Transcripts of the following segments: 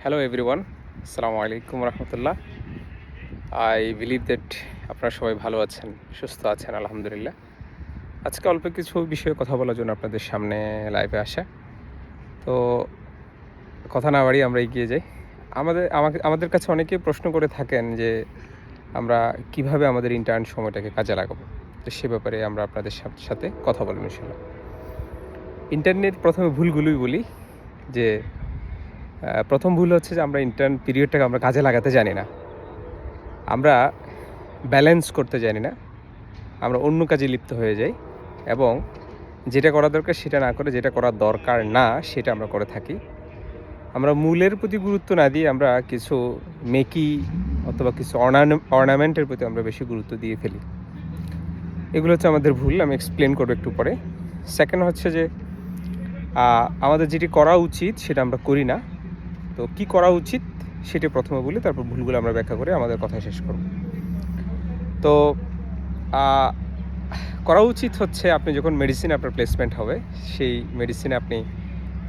Hello everyone আসসালামু আলাইকুম রহমতুল্লাহ I believe that আপনারা সবাই ভালো আছেন, সুস্থ আছেন, আলহামদুলিল্লাহ। আজকে অল্প কিছু বিষয়ে কথা বলার জন্য আপনাদের সামনে লাইভে আসা। তো কথা না বাড়ি আমরা এগিয়ে যাই। আমাদের, আমাকে, আমাদের কাছে অনেকেই প্রশ্ন করে থাকেন যে আমরা কীভাবে আমাদের ইন্টার্ন সময়টাকে কাজে লাগাবো। তো সে ব্যাপারে আমরা আপনাদের সাথে- কথা বলব ইনশাল্লাহ ইন্টারনেট প্রথমে ভুলগুলোই বলি যে প্রথম ভুল হচ্ছে যে আমরা ইন্টার্ন পিরিয়ডটাকে আমরা কাজে লাগাতে জানি না। আমরা ব্যালেন্স করতে জানি না। আমরা অন্য কাজে লিপ্ত হয়ে যাই এবং যেটা করা দরকার সেটা না করে যেটা করা দরকার না সেটা আমরা করে থাকি। আমরা মূলের প্রতি গুরুত্ব না দিয়ে আমরা কিছু মেকি অথবা কিছু অর্নামেন্টের প্রতি আমরা বেশি গুরুত্ব দিয়ে ফেলি। এগুলো হচ্ছে আমাদের ভুল, আমি এক্সপ্লেন করব একটু পরে। সেকেন্ড হচ্ছে যে আমাদের যেটি করা উচিত সেটা আমরা করি না। তো কি করা উচিত সেটা প্রথমে বলি, তারপর ভুলগুলো আমরা ব্যাখ্যা করে আমাদের কথা শেষ করব। তো করা উচিত হচ্ছে আপনি যখন মেডিসিন আপনার প্লেসমেন্ট হবে, সেই মেডিসিনে আপনি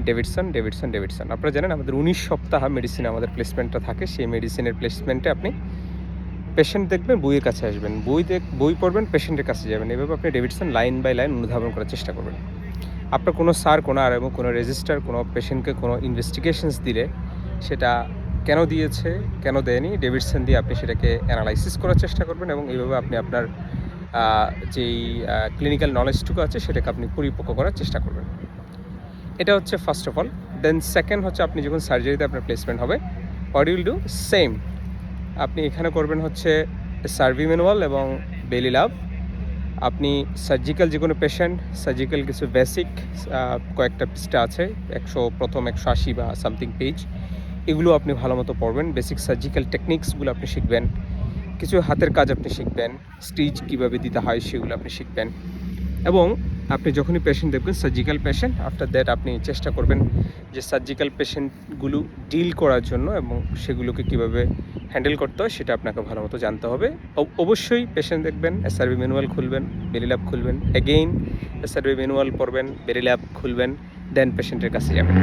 ডেভিডসন ডেভিডসন ডেভিডসন আপনারা জানেন আমাদের উনিশ সপ্তাহ মেডিসিনে আমাদের প্লেসমেন্টটা থাকে, সেই মেডিসিনের প্লেসমেন্টে আপনি পেশেন্ট দেখবেন, বইয়ের কাছে আসবেন। বই দেখ, বই পড়বেন পেশেন্টের কাছে যাবেন। এভাবে আপনি ডেভিডসন লাইন বাই লাইন অনুধাবন করার চেষ্টা করবেন। আপনার কোনো সার কোনো আর এবং কোনো রেজিস্টার কোনো পেশেন্টকে কোনো ইনভেস্টিগেশনস দিলে সেটা কেন দিয়েছে, কেন দেয়নি? ডেভিডসন দিয়ে আপনি সেটাকে অ্যানালাইসিস করার চেষ্টা করবেন এবং এইভাবে আপনি আপনার যেই ক্লিনিক্যাল নলেজটুকু আছে সেটাকে আপনি পরিপক্ক করার চেষ্টা করবেন। এটা হচ্ছে first of all then second হচ্ছে আপনি যখন সার্জারিতে আপনার প্লেসমেন্ট হবে হোয়াট উইল ডু সেম আপনি এখানে করবেন হচ্ছে সার্ভি ম্যানুয়াল এবং বেলি লাভ আপনি সার্জিক্যাল যে কোনো পেশেন্ট সার্জিক্যাল কিছু বেসিক কয়েকটা পৃষ্ঠা আছে, একশো প্রথম, একশো আশি বা সামথিং পেজ এগুলো আপনি ভালো মতো পড়বেন। বেসিক সার্জিক্যাল টেকনিক্সগুলো আপনি শিখবেন। কিছু হাতের কাজ আপনি শিখবেন। স্টিচ কীভাবে দিতে হয় সেগুলো আপনি শিখবেন। এবং আপনি যখনই পেশেন্ট দেখবেন সার্জিক্যাল পেশেন্ট আফটার দ্যাট আপনি চেষ্টা করবেন যে সার্জিক্যাল পেশেন্টগুলো ডিল করার জন্য এবং সেগুলোকে কীভাবে হ্যান্ডেল করতে হয়, সেটা আপনাকে ভালো মতো জানতে হবে। অবশ্যই পেশেন্ট দেখবেন এসআরবি ম্যানুয়াল খুলবেন বেরি ল্যাব খুলবেন এগেইন এসআরবি ম্যানুয়াল পড়বেন বেরি ল্যাব খুলবেন দেন পেশেন্টের কাছে যাবেন।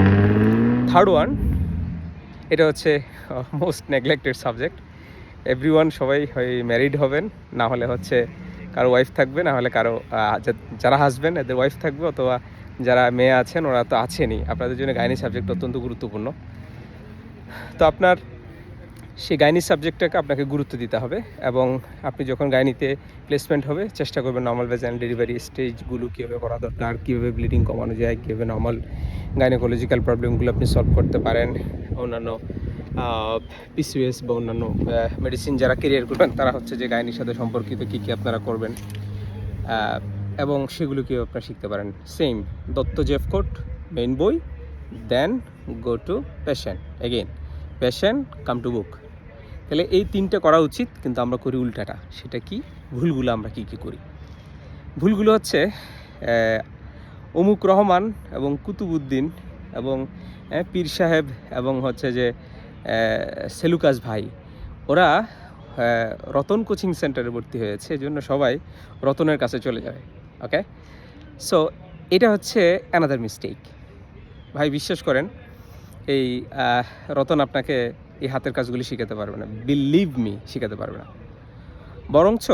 থার্ড ওয়ান এটা হচ্ছে মোস্ট নেগলেক্টেড সাবজেক্ট এভরি সবাই হয় ম্যারিড হবেন, না হলে হচ্ছে কারও ওয়াইফ থাকবে, না হলে কারও যারা হাজব্যান্ড এদের ওয়াইফ থাকবে অথবা যারা মেয়ে আছেন, ওরা তো আছেনই। আপনাদের জন্য গাইনি সাবজেক্ট অত্যন্ত গুরুত্বপূর্ণ। তো আপনার সেই গাইনি সাবজেক্টটাকে আপনাকে গুরুত্ব দিতে হবে এবং আপনি যখন গাইনিতে প্লেসমেন্ট হবে, চেষ্টা করবেন নর্মাল ভেজাইন ডেলিভারি স্টেজগুলো কীভাবে করা দরকার, কীভাবে ব্লিডিং কমানো যায়, কীভাবে নর্মাল গাইনোকোলজিক্যাল প্রবলেমগুলো আপনি সলভ করতে পারেন। অন্যান্য পিসিএস বা অন্যান্য মেডিসিন যারা কেরিয়ার করবেন, তারা হচ্ছে যে গাইনির সাথে সম্পর্কিত কী কী আপনারা করবেন এবং সেগুলো কীভাবে আপনারা শিখতে পারেন। সেম দত্ত জেফ কোট মেইন বই then go to patient again patient come to book তাহলে এই তিনটে করা উচিত, কিন্তু আমরা করি উল্টাটা। সেটা কি? ভুলগুলো আমরা কি কি করি? ভুলগুলো হচ্ছে অমুক রহমান এবং কুতুবুদ্দিন এবং পীর সাহেব এবং হচ্ছে যে সেলুকাস ভাই, ওরা রতন কোচিং সেন্টারে ভর্তি হয়েছে, এজন্য সবাই রতনের কাছে চলে যাবে ওকে সো এটা হচ্ছে অ্যানাদার মিস্টেক ভাই, বিশ্বাস করেন, এই রতন আপনাকে এই হাতের কাজগুলি শেখাতে পারবে না। বিলিভ মি শেখাতে পারবে না। বরঞ্চ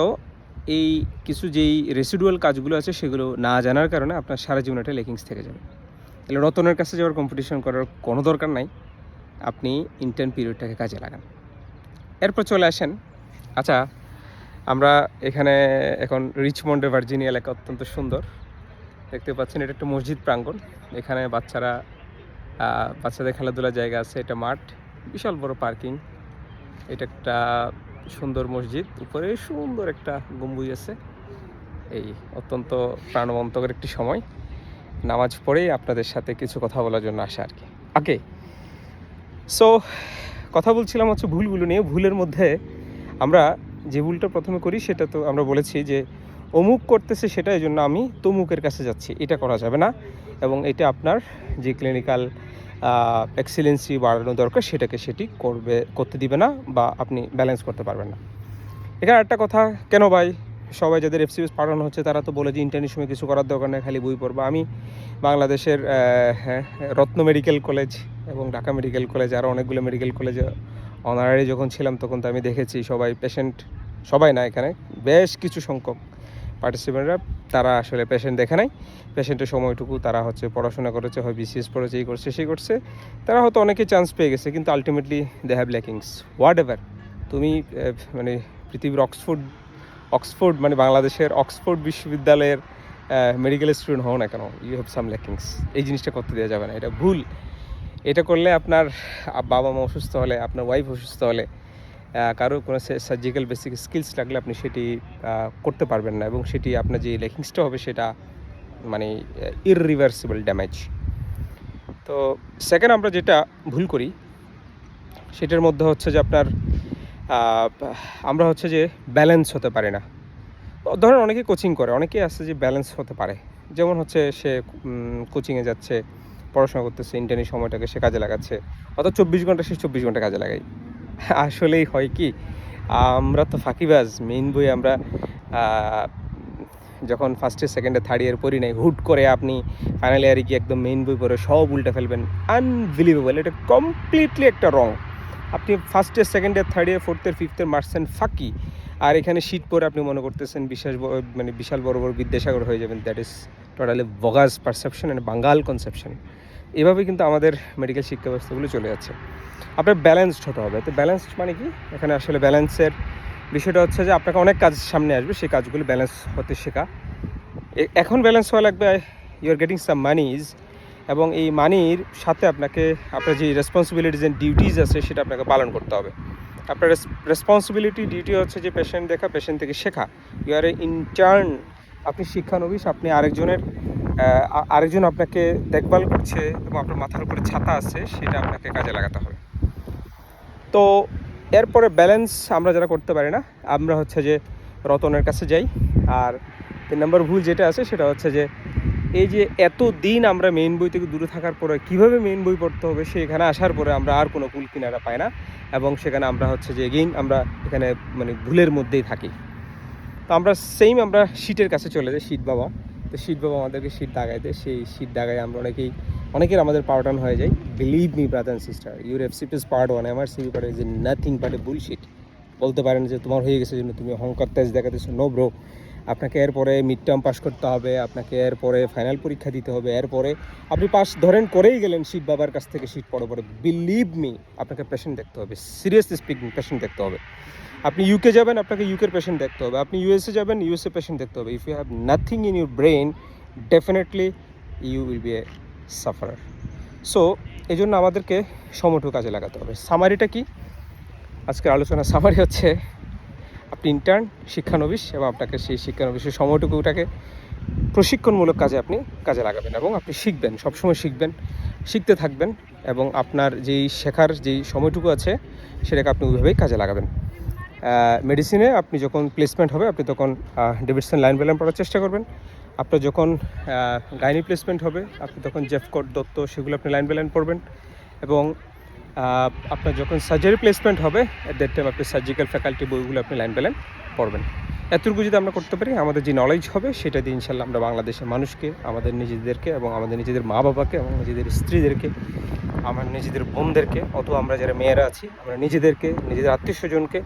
এই কিছু যেই রেসিডুয়াল কাজগুলো আছে, সেগুলো না জানার কারণে আপনার সারা জীবন একটা লেকিংস থেকে যাবে। তাহলে রতনের কাছে যাওয়ার কম্পিটিশন করার কোনো দরকার নাই। আপনি ইন্টার্ন পিরিয়ডটাকে কাজে লাগান। এরপর চলে আসেন। আচ্ছা আমরা এখানে এখন রিচমন্ডে ভার্জিনিয়া এলাকা অত্যন্ত সুন্দর। দেখতে পাচ্ছেন, এটা একটা মসজিদ প্রাঙ্গণ। এখানে বাচ্চারা বাচ্চাদের খেলাধুলার জায়গা আছে, এটা মাঠ। বিশাল বড় পার্কিং। এটা একটা সুন্দর মসজিদ। উপরে সুন্দর একটা গম্বুজ আছে। এই অত্যন্ত প্রাণবন্তকর একটি সময়। নামাজ পড়েই আপনাদের সাথে কিছু কথা বলার জন্য আসে আর কি। ওকে সো কথা বলছিলাম হচ্ছে ভুলগুলো নিয়ে। ভুলের মধ্যে আমরা যে ভুলটা প্রথমে করি, সেটা তো আমরা বলেছি যে, অমুক করতেছে সেটা এই জন্য আমি তমুকের কাছে যাচ্ছি। এটা করা যাবে না। এবং এটা আপনার যে ক্লিনিক্যাল এক্সিলেন্সি বাড়ানো দরকার সেটাকে সেটি করবে করতে দিবে না বা আপনি ব্যালেন্স করতে পারবেন না। এখানে একটা কথা কেন ভাই সবাই যাদের এফসিএস পাঠানো হচ্ছে তারা তো বলে যে ইন্টার্নের সময় কিছু করার দরকার নেই খালি বই পড়বা। আমি বাংলাদেশের হ্যাঁ, রত্ন মেডিকেল কলেজ এবং ঢাকা মেডিকেল কলেজ আরও অনেকগুলো মেডিকেল কলেজে অনারারি যখন ছিলাম তখন তো আমি দেখেছি সবাই পেশেন্ট সবাই না এখানে বেশ কিছু সংখ্যক। পার্টিসিপেন্টরা তারা আসলে পেশেন্ট দেখে নাই। পেশেন্টের সময়টুকু তারা হচ্ছে পড়াশোনা করেছে, হয় বিসিএস পড়েছে, এই করছে, সেই করছে। তারা হয়তো অনেকে চান্স পেয়ে গেছে, কিন্তু ultimately they have lackings whatever তুমি মানে পৃথিবীর অক্সফোর্ড অক্সফোর্ড মানে বাংলাদেশের অক্সফোর্ড বিশ্ববিদ্যালয়ের মেডিকেল স্টুডেন্ট হও না কেন ইউ হ্যাভ সাম ল্যাকিংস এই জিনিসটা করতে দেওয়া যাবে না, এটা ভুল। এটা করলে আপনার বাবা মা অসুস্থ হলে, আপনার ওয়াইফ অসুস্থ হলে আহ, কারও কোনো সার্জিক্যাল বেসিক স্কিলস লাগলে আপনি সেটি করতে পারবেন না এবং সেটি আপনার যে লেখিংসটা হবে সেটা মানে ইররিভার্সিবল ড্যামেজ তো সেকেন্ড আমরা যেটা ভুল করি সেটার মধ্যে হচ্ছে যে আপনার আমরা হচ্ছে যে ব্যালেন্স হতে পারি না। ধরেন অনেকে কোচিং করে অনেকেই আছে যে ব্যালেন্স হতে পারে। যেমন হচ্ছে সে কোচিংয়ে যাচ্ছে পড়াশোনা করতেছে ইন্টারনেট সময়টাকে সে কাজে লাগাচ্ছে অর্থাৎ চব্বিশ ঘণ্টা সে চব্বিশ ঘণ্টা কাজে লাগাই আসলেই হয় কি, আমরা তো ফাঁকিবাজ মেইন বই আমরা যখন ফার্স্টে সেকেন্ডে থার্ড ইয়ার পড়ি নাই, হুট করে আপনি ফাইনাল ইয়ারে গিয়ে একদম মেইন বই পড়ে সব উল্টে ফেলবেন। আনবিলিভেবল এটা কমপ্লিটলি একটা রং আপনি first year second year third year fourth year fifth year মার্চেন ফাঁকি, আর এখানে শীত পরে আপনি মনে করতেছেন বিশেষ মানে বিশাল বড় বড় বিদ্যাসাগর হয়ে যাবেন that is totally bogus perception and Bangal conception এভাবে কিন্তু আমাদের মেডিকেল শিক্ষা ব্যবস্থাগুলো চলে যাচ্ছে। আপনার ব্যালেন্সড হতে হবে। তো ব্যালেন্সড মানে কি? এখানে আসলে ব্যালেন্সের বিষয়টা হচ্ছে যে আপনাকে অনেক কাজ সামনে আসবে, সেই কাজগুলো ব্যালেন্স হতে শেখা। এখন ব্যালেন্স হওয়া লাগবে ইউ আর গেটিং সাম মানিজ এবং এই মানির সাথে আপনাকে, আপনার যে রেসপন্সিবিলিটিস অ্যান্ড ডিউটিস আছে, সেটা আপনাকে পালন করতে হবে। আপনার রেসপন্সিবিলিটি ডিউটি হচ্ছে যে পেশেন্ট দেখা পেশেন্ট থেকে শেখা। ইউ আর এ ইন্টার্ন আপনি শিক্ষানবিশ, আপনি আরেকজনের আরেকজন আপনাকে দেখভাল করছে এবং আপনার মাথার উপরে ছাতা আছে, সেটা আপনাকে কাজে লাগাতে হবে। তো এরপরে ব্যালেন্স আমরা যারা করতে পারি না, আমরা হচ্ছে যে রতনের কাছে যাই। আর তিন নম্বর ভুল যেটা আছে, সেটা হচ্ছে যে এই যে এত দিন আমরা মেইন বই থেকে দূরে থাকার পরে কীভাবে মেইন বই পড়তে হবে, সেখানে আসার পরে আমরা আর কোনো কুল কিনারা পাই না এবং সেখানে আমরা হচ্ছে যে এগেইন আমরা এখানে মানে ভুলের মধ্যেই থাকি। তো আমরা সেম আমরা শীটের কাছে চলে যাই শীত বাবা। তো শীত বাবা আমাদেরকে শীত দাগায় দেয়। সেই শীত দাগায় আমরা অনেকেই অনেকের আমাদের অন হয়ে যায়। Believe me brother and sister your F FCPS part one আমার CP part is nothing but a bull bullshit বলতে পারেন যে তোমার হয়ে গেছে জন্য তুমি অহংকার তেজ দেখাতেছো। নো ব্রো আপনাকে এরপরে মিড টার্ম পাস করতে হবে। আপনাকে এরপরে ফাইনাল পরীক্ষা দিতে হবে। এরপরে আপনি পাস ধরেন করেই গেলেন শীত বাবার কাছ থেকে শীত পড়ে পড়ে বিলিভ মি আপনাকে পেশেন্ট দেখতে হবে। সিরিয়াসলি স্পিকিং পেশেন্ট দেখতে হবে। আপনি ইউকে যাবেন, আপনাকে ইউকের পেশেন্ট দেখতে হবে। আপনি ইউএসএ যাবেন ইউএসএ পেশেন্ট দেখতে হবে। If you have nothing in your brain definitely you will be a sufferer so এই জন্য আমাদেরকে সময়টুকু কাজে লাগাতে হবে। সামারিটা কি? আজকের আলোচনা সামারি হচ্ছে, আপনি ইন্টার্ন শিক্ষানবিশ এবং আপনাকে সেই শিক্ষানবিশের সময়টুকুটাকে প্রশিক্ষণমূলক কাজে আপনি কাজে লাগাবেন এবং আপনি শিখবেন, সবসময় শিখবেন, শিখতে থাকবেন এবং আপনার যেই শেখার যেই সময়টুকু আছে, সেটাকে আপনি ওইভাবেই কাজে লাগাবেন। মেডিসিনে আপনি যখন প্লেসমেন্ট হবে, আপনি তখন ডেভিডসন লাইন ব্যালেন পড়ার চেষ্টা করবেন। আপনার যখন গাইনি প্লেসমেন্ট হবে, আপনি তখন জেফকট দত্ত, সেগুলো আপনি লাইন ব্যালেন পড়বেন এবং আপনার যখন সার্জারি প্লেসমেন্ট হবে এট দ্যাট টাইম আপনি সার্জিক্যাল ফ্যাকাল্টি বইগুলো আপনি লাইন ব্যালেন পড়বেন এতটুকু যদি আমরা করতে পারি, আমাদের যে নলেজ হবে, সেটা দিয়ে ইনশাল্লাহ আমরা বাংলাদেশের মানুষকে, আমাদের নিজেদেরকে এবং আমাদের নিজেদের মা বাবাকে এবং নিজেদের স্ত্রীদেরকে আমার নিজেদের বোনদেরকে অথবা আমরা যারা মেয়েরা আছি, আমরা নিজেদেরকে, নিজেদের আত্মীয় স্বজনকে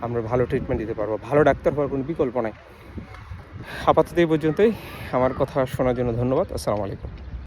আমরা ভালো ট্রিটমেন্ট দিতে পারব। ভালো ডাক্তার হওয়ার কোনো বিকল্প নাই। আপাতত এই পর্যন্তই। আমার কথা শোনার জন্য ধন্যবাদ। আসসালামু আলাইকুম।